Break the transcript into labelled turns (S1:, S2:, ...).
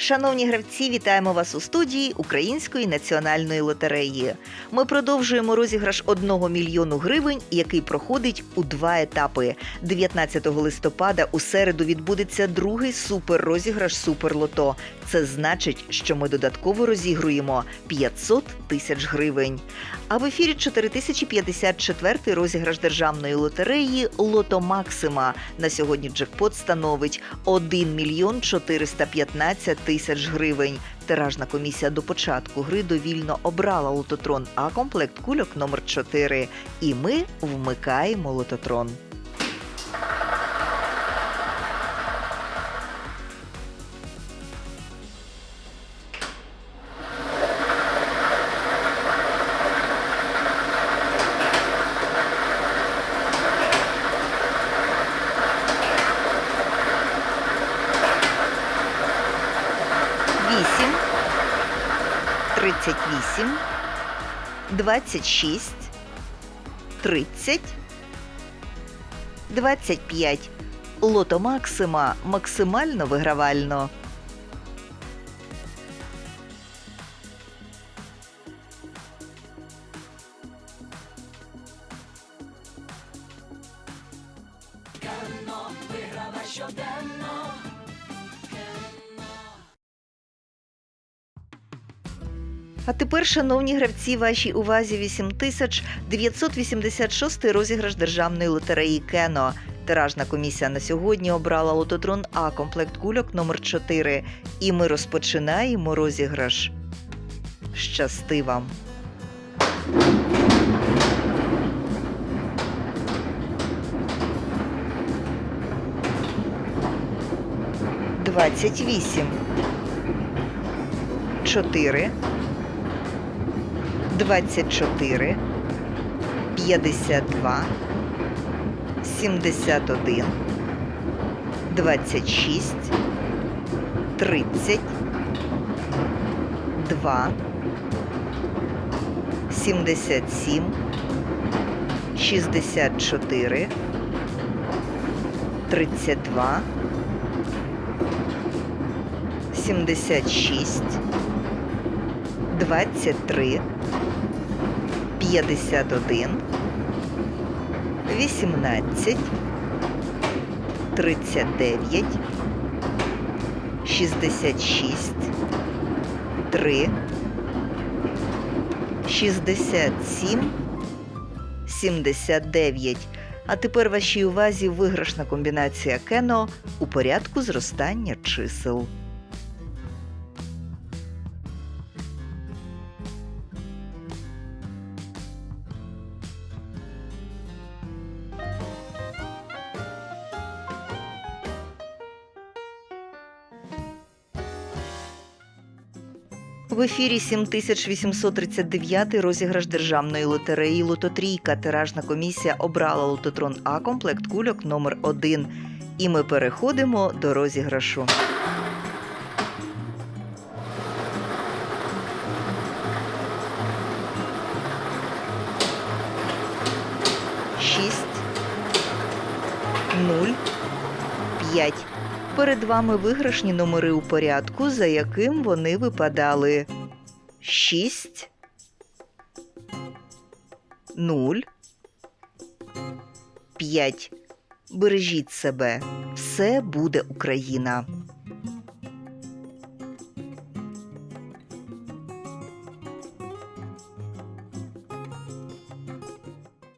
S1: Шановні гравці, вітаємо вас у студії Української національної лотереї. Ми продовжуємо розіграш 1 мільйону гривень, який проходить у два етапи. 19 листопада у середу відбудеться другий суперрозіграш Суперлото. Це значить, що ми додатково розігруємо 500 тисяч гривень. А в ефірі 4054 розіграш державної лотереї Лото Максима. На сьогодні джекпот становить 1 мільйон 415 тисяч гривень. Тиражна комісія до початку гри довільно обрала лототрон А комплект кульок номер 4 І ми вмикаємо лототрон. 38, 26, 30, 25. Лото Максима максимально вигравально. Кано щоденно. А тепер, шановні гравці, вашій увазі 8986 розіграш державної лотереї Кено. Тиражна комісія на сьогодні обрала лототрон А комплект кульок номер 4 І ми розпочинаємо розіграш. Щасти вам! Двадцять вісім. Чотири. 24, 52, 71, 26, 30, 2, 77, 64, 32, 76, 23, 51, 18, 39, 66, 3, 67, 79. А тепер вашій увазі виграшна комбінація кено у порядку зростання чисел. В ефірі 7839 розіграш державної лотереї Лототрійка. Тиражна комісія обрала лототрон А комплект кульок номер 1 І ми переходимо до розіграшу. Шість, нуль, п'ять. Перед вами виграшні номери у порядку, за яким вони випадали. 6, 0, 5. Бережіть себе. Все буде Україна.